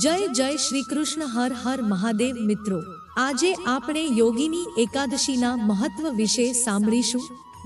જય જય શ્રી કૃષ્ણ હર હર મહાદેવ મિત્રો. આજે આપણે યોગીની એકાદશીના મહત્વ વિશે સાંભળીશું,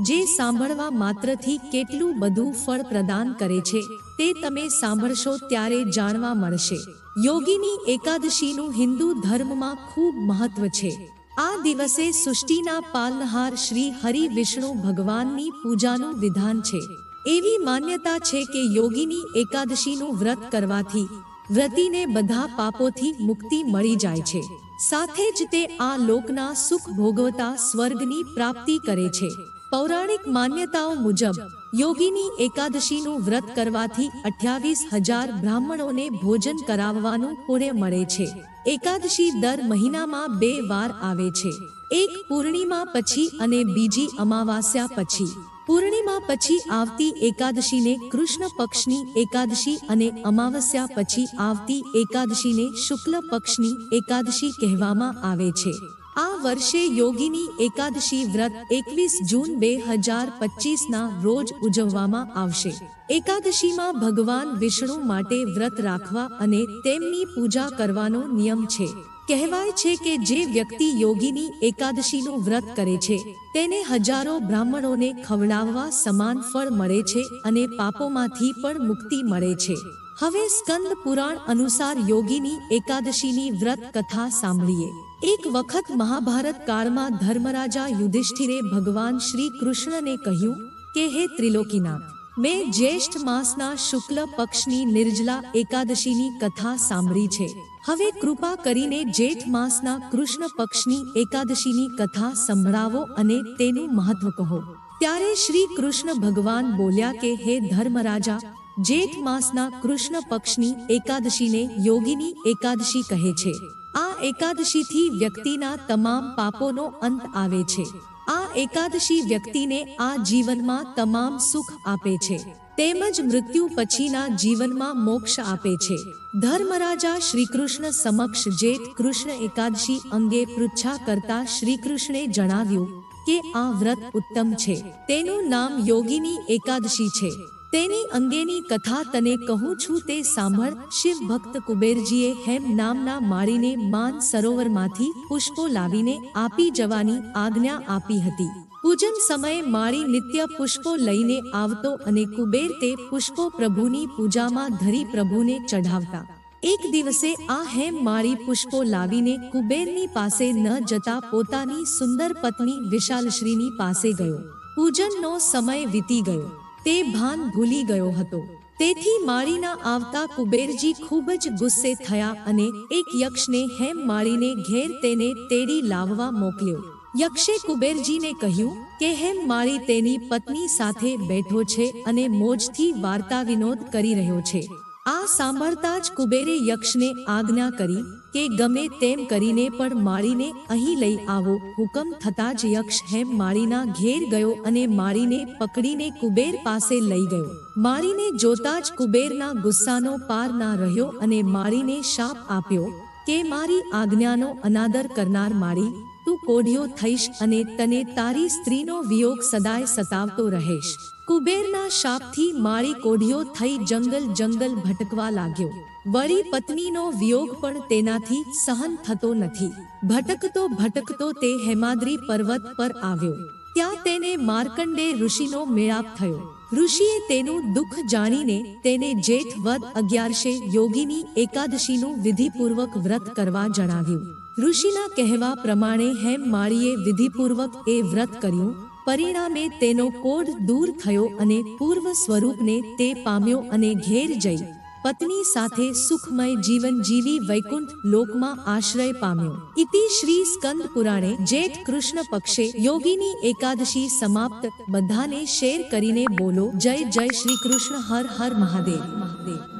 જે સાંભળવા માત્રથી કેટલું બધું ફળ પ્રદાન કરે છે, તે તમે સાંભળશો ત્યારે જાણવા મળશે. યોગીની એકાદશીનું હિન્દુ ધર્મમાં ખૂબ મહત્વ છે. આ દિવસે સૃષ્ટિના પાલનહાર શ્રી હરિ વિષ્ણુ ભગવાનની પૂજાનું વિધાન છે. એવી માન્યતા છે કે યોગીની એકાદશીનું વ્રત કરવાથી વ્રતીને બધા પાપોથી મુક્તિ મળી જાય છે. સાથે જ તે આ લોકના સુખ ભોગવતા સ્વર્ગની પ્રાપ્તિ કરે છે. પૌરાણિક માન્યતાઓ મુજબ, યોગીની એકાદશીનું વ્રત કરવાથી અઠ્યાવીસ હજાર બ્રાહ્મણોને ભોજન કરાવવાનું પુણ્ય મળે છે. એકાદશી દર મહિનામાં બે વાર આવે છે. એક પૂર્ણિમા પછી અને બીજી અમાવાસ્યા પછી. પૂર્ણિમા પછી આવતી એકાદશીને કૃષ્ણ પક્ષની એકાદશી અને અમાવસ્યા પછી આવતી એકાદશીને શુક્લ પક્ષની એકાદશી કહેવામાં આવે છે. આ વર્ષે યોગીની એકાદશી વ્રત એકવીસ જૂન બે હજાર પચીસના રોજ ઉજવવામાં આવશે. એકાદશીમાં ભગવાન વિષ્ણુ માટે વ્રત રાખવા અને તેમની પૂજા કરવાનો નિયમ છે. કહેવાય છે કે જે વ્યક્તિ યોગીની એકાદશીનું વ્રત કરે છે, તેને હજારો બ્રાહ્મણોને ખવડાવવા સમાન ફળ મળે છે અને પાપોમાંથી પણ મુક્તિ મળે છે. હવે સ્કંદ પુરાણ અનુસાર યોગીની એકાદશીની વ્રત કથા સાંભળીએ. એક વખત મહાભારત કાળમાં ધર્મરાજા યુધિષ્ઠિરે ભગવાન શ્રી કૃષ્ણને કહ્યું કે, હે ત્રિલોકીનાથ, મેં જ્યેષ્ઠ માસના શુક્લ પક્ષની નિર્જલા એકાદશીની કથા સાંભળી છે. હવે કૃપા કરીને જેઠ માસના કૃષ્ણ પક્ષની એકાદશીની કથા સંભળાવો અને તેનું મહત્વ કહો. ત્યારે શ્રી કૃષ્ણ ભગવાન બોલ્યા કે, હે ધર્મરાજા, જેઠ માસના કૃષ્ણ પક્ષની એકાદશીને યોગીની એકાદશી કહે છે. આ એકાદશીથી વ્યક્તિના તમામ પાપોનો અંત આવે છે. આ એકાદશી વ્યક્તિને આ જીવનમાં તમામ સુખ આપે છે. તેમજ મૃત્યુ પછીના જીવનમાં મોક્ષ આપે છે. ધર્મરાજા શ્રી કૃષ્ણ સમક્ષ જેઠ કૃષ્ણ એકાદશી અંગે પૃચ્છા કરતા શ્રી કૃષ્ણે જણાવ્યું કે આ વ્રત ઉત્તમ છે. તેનું નામ યોગીની એકાદશી છે. તેની અંગેની કથા તને કહું છું તે સાંભળ. શિવ ભક્ત કુબેરજીએ હેમ નામના માળીને માન સરોવરમાંથી પુષ્પો લાવીને આપી જવાની આજ્ઞા આપી હતી. પૂજન સમયે માળી નિત્ય પુષ્પો લઈને આવતો અને કુબેર તે પુષ્પો પ્રભુની પૂજામાં ધરી પ્રભુને ચઢાવતા. એક દિવસે આ હેમ માળી પુષ્પો લાવીને કુબેરની પાસે ન જતા પોતાની સુંદર પત્ની વિશાલશ્રીની પાસે ગયો. પૂજનનો સમય વીતી ગયો. તે ભાન ભૂલી ગયો હતો. તેથી માળીના આવતા કુબેરજી ખૂબ જ ગુસ્સે થયા અને એક યક્ષને હેમ માળીને ઘેર તેને તેડી લાવવા મોકલ્યો. યક્ષે કુબેરજીને કહ્યું કે, હેમ માળી તેની પત્ની સાથે બેઠો છે અને મોજથી વાર્તા વિનોદ કરી રહ્યો છે. આ સાંભળતા જ કુબેરે યક્ષને આજ્ઞા કરી કે, ગમે તેમ કરીને પણ માળીને અહીં લઈ આવો. હુકમ થતા જ યક્ષ હેમ માળીના ઘેર ગયો અને માળીને પકડીને કુબેર પાસે લઈ ગયો. માળીને જોતા જ કુબેરના ગુસ્સાનો પાર ના રહ્યો અને માળીને શાપ આપ્યો કે, મારી આજ્ઞાનો અનાદર કરનાર માળી તું કોઢિયો થઈશ અને તને તારી સ્ત્રીનો વિયોગ સદાય સતાવતો રહેશ. કુબેરના શાપથી માળી કોઢિયો થઈ જંગલ જંગલ ભટકવા લાગ્યો. વળી પત્નીનો વિયોગ પણ તેનાથી સહન થતો નથી. ભટકતો ભટકતો તે હેમાદ્રી પર્વત પર આવ્યો. ત્યાં તેને માર્કંડે ઋષિનો મેળાપ થયો. ઋષિએ તેનું દુઃખ જાણીને તેને જેઠ વદ અગિયારશે યોગીની એકાદશીનું વિધિપૂર્વક વ્રત કરવા જણાવ્યું. ઋષિના કહેવા પ્રમાણે હેમ માળીએ વિધિપૂર્વક એ વ્રત કર્યું. પરિણામે તેનો કોઢ દૂર થયો અને પૂર્વ સ્વરૂપને તે પામ્યો અને ઘેર જઈ. પત્ની સાથે સુખમય જીવન જીવી વૈકુંઠ લોકમાં આશ્રય પામ્યો. ઇતિ શ્રી સ્કંદ પુરાણે જેઠ કૃષ્ણ પક્ષે યોગીની એકાદશી સમાપ્ત બધાને શેર કરીને બોલો, જય જય શ્રી કૃષ્ણ, હર હર મહાદેવ. મહાદેવ